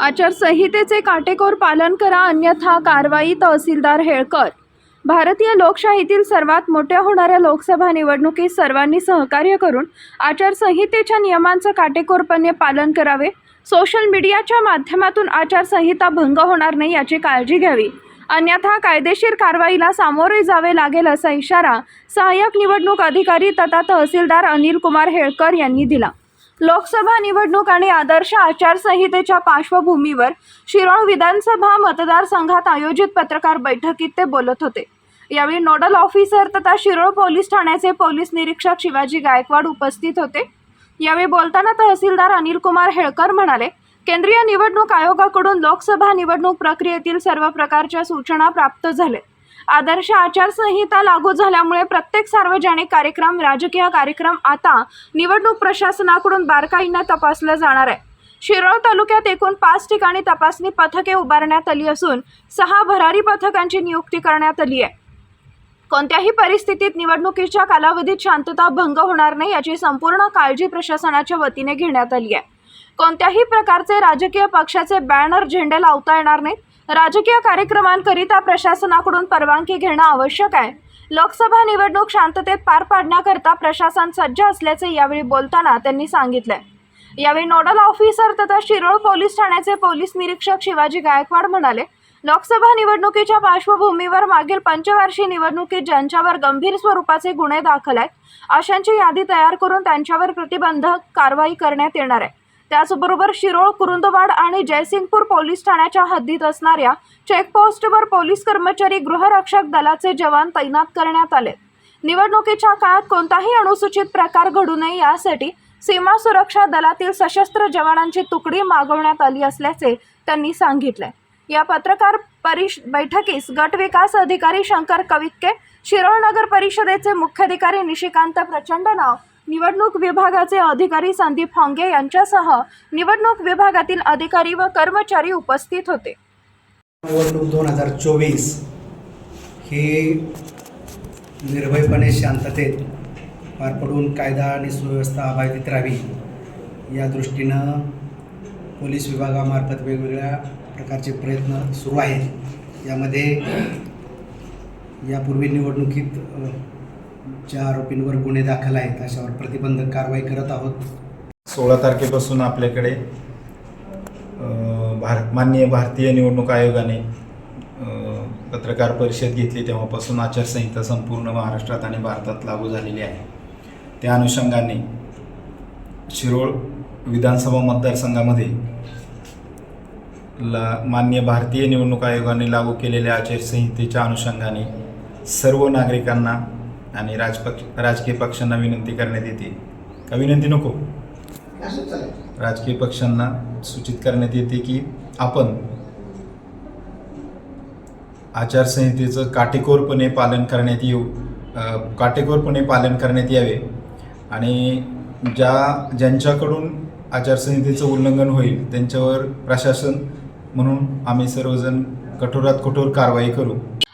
आचारसंहितेचे काटेकोर पालन करा अन्यथा कारवाई तहसीलदार हेळकर. भारतीय लोकशाहीतील सर्वात मोठ्या होणाऱ्या लोकसभा निवडणुकीत सर्वांनी सहकार्य करून आचारसंहितेच्या नियमांचं काटेकोरपणे पालन करावे. सोशल मीडियाच्या माध्यमातून आचारसंहिता भंग होणार नाही याची काळजी घ्यावी. अन्यथा कायदेशीर कारवाईला सामोरे जावे लागेल असा इशारा सहाय्यक निवडणूक अधिकारी तथा तहसीलदार अनिल कुमार हेळकर यांनी दिला. लोकसभा निवडणूक आणि आदर्श आचारसंहितेच्या पार्श्वभूमीवर शिरोळ विधानसभा मतदारसंघात आयोजित पत्रकार बैठकीत ते बोलत होते. यावेळी नोडल ऑफिसर तथा शिरोळ पोलीस ठाण्याचे पोलीस निरीक्षक शिवाजी गायकवाड उपस्थित होते. यावेळी बोलताना तहसीलदार अनिल कुमार हेळकर म्हणाले केंद्रीय निवडणूक आयोगाकडून लोकसभा निवडणूक प्रक्रियेतील सर्व प्रकारच्या सूचना प्राप्त झाल्या. आदर्श आचारसंहिता लागू झाल्यामुळे प्रत्येक सार्वजनिक कार्यक्रम राजकीय कार्यक्रम आता निवडणूक प्रशासनाकडून बारकाईनं तपासला जाणार आहे. शिरोळ तालुक्यात एकूण पाच ठिकाणी तपासणी पथके उभारण्यात आली असून सहा भरारी पथकांची नियुक्ती करण्यात आली आहे. कोणत्याही परिस्थितीत निवडणुकीच्या कालावधीत शांतता भंग होणार नाही याची संपूर्ण काळजी प्रशासनाच्या वतीने घेण्यात आली आहे. कोणत्याही प्रकारचे राजकीय पक्षाचे बॅनर झेंडे लावता येणार नाहीत. राजकीय कार्यक्रमांकरिता प्रशासनाकडून परवानगी घेणं आवश्यक आहे. लोकसभा निवडणूक शांततेत पार पाडण्याकरता प्रशासन सज्ज असल्याचे यावेळी बोलताना त्यांनी सांगितले यावेळी नोडल ऑफिसर तथा शिरोळ पोलीस ठाण्याचे पोलीस निरीक्षक शिवाजी गायकवाड म्हणाले लोकसभा निवडणुकीच्या पार्श्वभूमीवर मागील पंचवार्षिक निवडणुकीत ज्यांच्यावर गंभीर स्वरूपाचे गुन्हे दाखल आहेत अशांची यादी तयार करून त्यांच्यावर प्रतिबंधक कारवाई करण्यात येणार आहे. त्याचबरोबर शिरोळ कुरुंदवाड आणि जयसिंगपूर पोलीस ठाण्याच्या हद्दीत असणाऱ्या चेकपोस्टवर पोलीस कर्मचारी गृहरक्षक दलाचे जवान तैनात करण्यात आले. निवडणुकीच्या काळात कोणताही अनुसूचित प्रकार घडू नये यासाठी सीमा सुरक्षा दलातील सशस्त्र जवानांची तुकडी मागवण्यात आली असल्याचे त्यांनी सांगितले. या पत्रकार परिष बैठकीस गट विकास अधिकारी शंकर कवितके शिरोळ नगर परिषदेचे मुख्याधिकारी निशिकांत प्रचंड नाव. निवडणूक विभागाचे अधिकारी संदीप होंगे यांच्यासह निवडणूक विभागातील अधिकारी व कर्मचारी उपस्थित होते. निवडणूक दोन हजार चोवीस ही निर्भयपणे शांततेत पार पडून कायदा आणि सुव्यवस्था अबाधित राहावी या दृष्टीनं पोलीस विभागामार्फत वेगवेगळ्या प्रकारचे प्रयत्न सुरू आहेत. यामध्ये यापूर्वी निवडणुकीत ज्या आरोपींवर गुन्हे दाखल आहेत अशावर प्रतिबंधक कारवाई करत आहोत. सोळा तारखेपासून आपल्याकडे भारत माननीय भारतीय निवडणूक आयोगाने पत्रकार परिषद घेतली तेव्हापासून आचारसंहिता संपूर्ण महाराष्ट्रात आणि भारतात लागू झालेली आहे. त्या अनुषंगाने शिरोळ विधानसभा मतदारसंघामध्ये ला माननीय भारतीय निवडणूक आयोगाने लागू केलेल्या आचारसंहितेच्या अनुषंगाने सर्व नागरिकांना आणि राजपक्ष राजकीय पक्षांना विनंती करण्यात येते. का विनंती नको? राजकीय पक्षांना सूचित करण्यात येते की आपण आचारसंहितेचं काटेकोरपणे पालन करण्यात येऊ काटेकोरपणे पालन करण्यात यावे आणि ज्या ज्यांच्याकडून आचारसंहितेचं उल्लंघन होईल त्यांच्यावर प्रशासन म्हणून आम्ही सर्वजण कठोरात कठोर कारवाई करू.